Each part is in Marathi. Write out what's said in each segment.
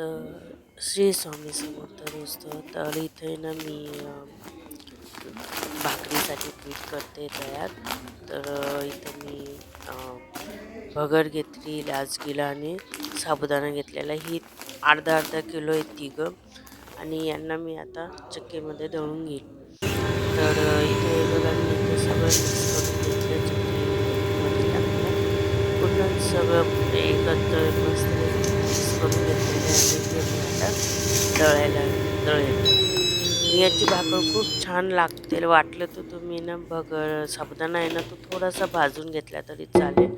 तर श्री स्वामी समर्थ दोस्त तर इथे ना मी भाकरीसाठी पीठ करते तयार तर इथे इथं मी भगर घेतली लाचगीला आणि साबुदाणा घेतलेला. ही अर्धा अर्धा किलो आहे तिघं आणि यांना मी आता चक्कीमध्ये दळून घेईन. तर इथे बघा मी इथे सगळं मिक्स करून घेतलं. चक्कीमध्ये टाकलं. पूर्ण सगळं एकत्र करून आणि दळेल याची भाकर खूप छान लागते वाटलं तर तुम्ही ना भगर साबुदाणा आहे ना तो थोडासा भाजून घेतला तरी चालेल.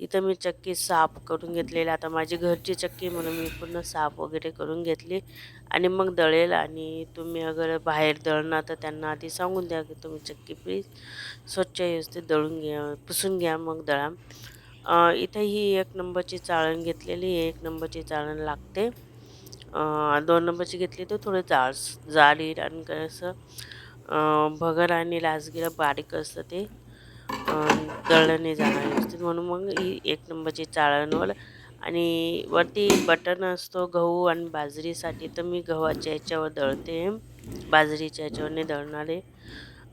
इथं मी चक्की साफ करून घेतलेली. आता माझी घरची चक्की म्हणून मी पूर्ण साफ वगैरे करून घेतली. आणि मग दळेल आणि तुम्ही अगर बाहेर दळणार तर त्यांना आधी सांगून द्या की तुम्ही चक्की प्लीज स्वच्छ व्यवस्थित दळून घ्या पुसून घ्या मग दळा. अं, ही एक नंबरची चाळण घेतलेली आहे एक नंबरची चाळण लागते. दोन नंबरची घेतली तर थोडं जाड जाड येईल आणि कसं भगर आणि लासगिरा बारीक असतं ते. दळणे दळलं नाही जाणार व्यवस्थित. म्हणून मग ही एक नंबरची चाळणवर आणि वरती बटन असतो गहू आणि बाजरीसाठी तर मी गव्हाच्या याच्यावर दळते. बाजरीच्या याच्यावर नाही दळणारे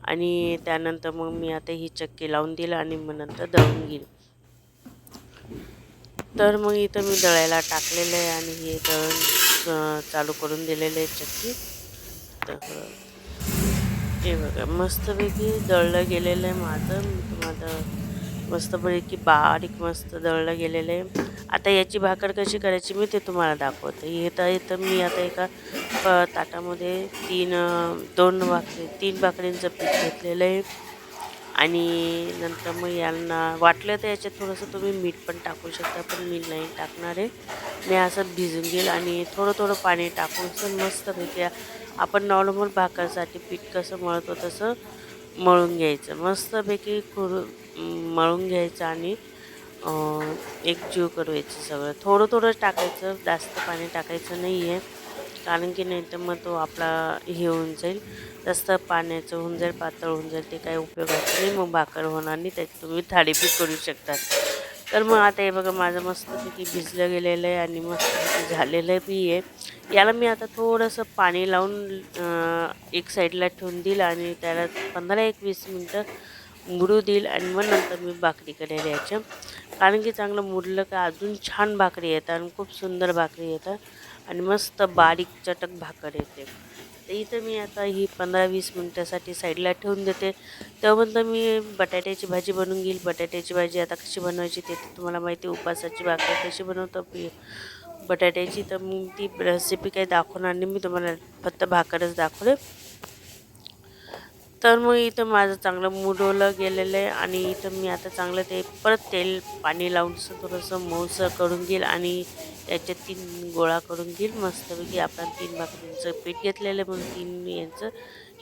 आणि त्यानंतर मग मी आता ही चक्की लावून दिलं आणि मग नंतर दळून घेईल. तर मग इथं मी दळायला टाकलेलं आहे आणि हे दळण चालू करून दिलेलं आहे चक्की. तर हे बघा मस्तपैकी दळलं गेलेलं आहे माझं. तुम्हाला मस्तपैकी बारीक मस्त दळलं गेलेलं आहे. आता याची भाकर कशी करायची मी ते तुम्हाला दाखवते. येता इथं मी आता एका ताटामध्ये तीन दोन भाकरी तीन भाकरींचं पीठ घेतलेलं आहे. आणि नंतर मग यांना वाटलं तर याच्यात थोडंसं तुम्ही मीठ पण टाकू शकता पण मी नाही टाकणार आहे. मी असं भिजून घेईल आणि थोडं थोडं पाणी टाकून असं मस्तपैकी आपण नॉर्मल भाकरसाठी पीठ कसं मळतो तसं मळून घ्यायचं. मस्तपैकी खुर मळून घ्यायचं आणि एक जीव करायचं सगळं. थोडं थोडं टाकायचं जास्त पाणी टाकायचं नाही आहे कारण की नाही तर मग तो आपला हे होऊन जाईल. जास्त पाण्याचं होऊन जाईल पातळ होऊन जाईल ते काही उपयोगाचं नाही. मग भाकर होणार नाही त्याची तुम्ही थाळीपीठ करू शकतात. तर मग आता हे बघा माझं मस्तपैकी भिजलं गेलेलं आहे आणि मस्तपैकी झालेलं बी आहे याला मी आता थोडंसं पाणी लावून एक साईडला ठेवून देईल आणि त्याला पंधरा एक वीस मिनटं मुरू देईल आणि मग नंतर मी भाकरीकडे करेल कारण की चांगलं मुरलं का अजून छान भाकरी येतात आणि खूप सुंदर भाकरी येतात. आणि मस्त बारीक चटक भाकर येते. तर इथं मी आता ही पंधरा वीस मिनटासाठी साईडला ठेवून देते. तोपर्यंत मी बटाट्याची भाजी बनवून घेईल. बटाट्याची भाजी आता कशी बनवायची ते तर तुम्हाला माहिती आहे उपासाची भाकर कशी बनवतो पी बटाट्याची तर मग ती रेसिपी काही दाखवणार नाही मी तुम्हाला फक्त भाकरच दाखवले तर मग इथं माझं चांगलं मुडवलं गेलेलं आहे आणि इथं मी आता चांगलं ते परत तेल पाणी लावून थोडंसं मऊसं करून घेईल आणि त्याच्यात तीन गोळा करून घेईल. मस्तपैकी आपण तीन भाकरींचं पीठ घेतलेलं आहे म्हणून तीन यांचं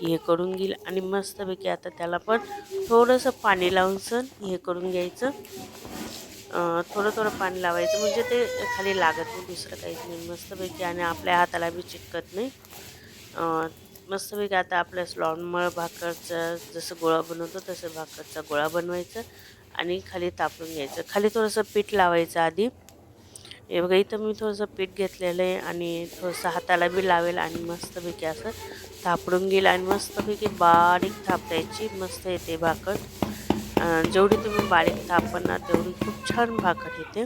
हे करून घेईल आणि मस्तपैकी आता त्याला पण थोडंसं पाणी लावून सण हे करून घ्यायचं. थोडं थोडं पाणी लावायचं म्हणजे ते खाली लागत नाही दुसरं काहीच नाही. मस्तपैकी आणि आपल्या हाताला बी चिटकत नाही. मस्तपैकी आता आपल्या नॉर्मल भाकरचं जसं गोळा बनवतो तसं भाकरचा गोळा बनवायचा आणि खाली तापून घ्यायचं. खाली थोडंसं पीठ लावायचं आधी. हे बघा इथं मी थोडंसं पीठ घेतलेलं आहे आणि थोडंसं हाताला बी लावेल आणि मस्तपैकी असं थापडून घेईल आणि मस्तपैकी बारीक थापटायची. मस्त येते भाकर. जेवढी तुम्ही बारीक थापणार तेवढी खूप छान भाकर येते.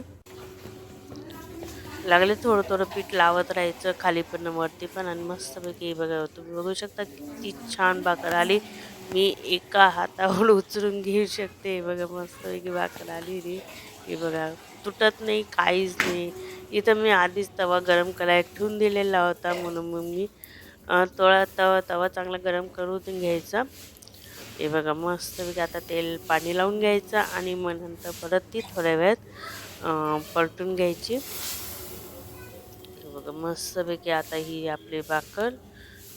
लागले थोडं थोडं पीठ लावत राहायचं खाली पण वरती पण आणि मस्तपैकी बघा तुम्ही बघू शकता किती छान भाकर आली. मी एका हातावर उचलून घेऊ शकते. बघा मस्तपैकी भाकर आली रे हे बघा तुटत नाही काहीच नाही. इथं मी आधीच तवा गरम करायला ठेवून दिलेला होता म्हणून मग मी तोळा तवा तवा चांगला गरम करून घ्यायचा. हे बघा मस्तपैकी आता तेल पाणी लावून घ्यायचं आणि मग नंतर परत ती थोड्या वेळात पलटून घ्यायची. बघा मस्तपैकी आता ही आपली भाकर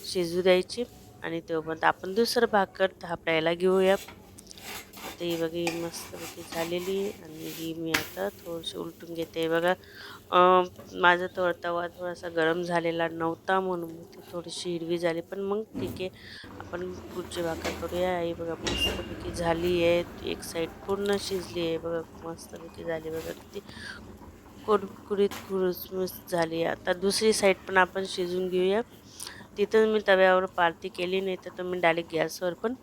शिजू द्यायची आणि तोपर्यंत आपण दुसरं भाकर थापडायला घेऊया. आता ही बघा ही मस्तपैकी झालेली आणि ही मी आता थोडीशी उलटून घेते. बघा माझा थोडा तवा थोडासा गरम झालेला नव्हता म्हणून मग ती थोडीशी हिरवी झाली. पण मग ठीक आहे आपण पुढची भाकर करूया. ही बघा मस्तपैकी झाली आहे. एक साईड पूर्ण शिजली आहे. बघा मस्तपैकी झाली बघा किती कुरकुरीत खुसमुस झाली आता दुसरी साईड पण आपण शिजून घेऊया. तिथं मी तव्यावर पार्टी केली नाही तर तुम्ही डायरेक्ट गॅसवर पण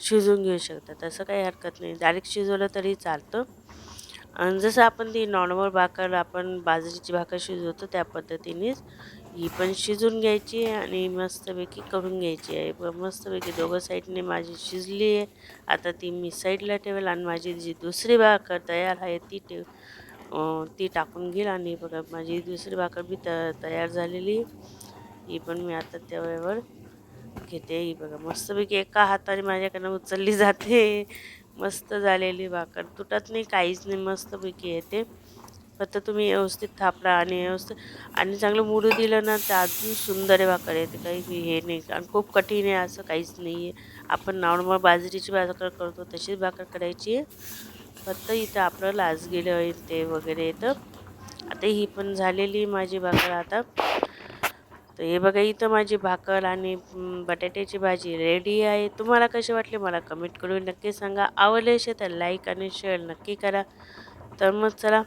शिजवून घेऊ शकता. तसं काही हरकत नाही. डायरेक्ट शिजवलं तरी चालतं. आणि जसं आपण ती नॉर्मल भाकर आपण बाजरीची भाकर शिजवतो त्या पद्धतीनेच ही पण शिजून घ्यायची आणि मस्तपैकी करून घ्यायची आहे. मस्तपैकी दोघं साईडने माझी शिजली आहे. आता ती मी साईडला ठेवेल आणि माझी जी दुसरी भाकर तयार आहे ती ठेव ती टाकून घेईल आणि बघा माझी दुसरी भाकर बी त तयार झालेली ही पण मी आता तव्यावर घेते. ही बघा मस्तपैकी एका हाताने माझ्याकडनं उचलली जाते. मस्त झालेली भाकर. तुटत नाही काहीच नाही मस्तपैकी येते. फक्त तुम्ही व्यवस्थित थापडा आणि व्यवस्थित आणि चांगलं मुरू दिलं ना तर अजून सुंदर आहे भाकर येते. काही हे नाही. आणि खूप कठीण आहे असं काहीच नाही आहे आपण नॉर्मल बाजरीची भाकर करतो तशीच भाकर करायची आहे. फक्त इथं आपलं लाच गेलं ते वगैरे येतं आता ही पण झालेली माझी भाकर आता. तर हे बघा इथं माझी भाकर आणि बटाट्याची भाजी रेडी आहे. तुम्हाला कसे वाटले मला कमेंट करून नक्की सांगा. आवडले असे तर लाईक आणि शेअर नक्की करा. तर मग चला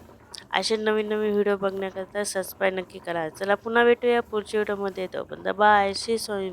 असे नवीन नवीन व्हिडिओ बघण्याकरता सबस्क्राईब नक्की करा. चला पुन्हा भेटूया पुढच्या व्हिडिओमध्ये तोपर्यंत बाय श्री स्वामी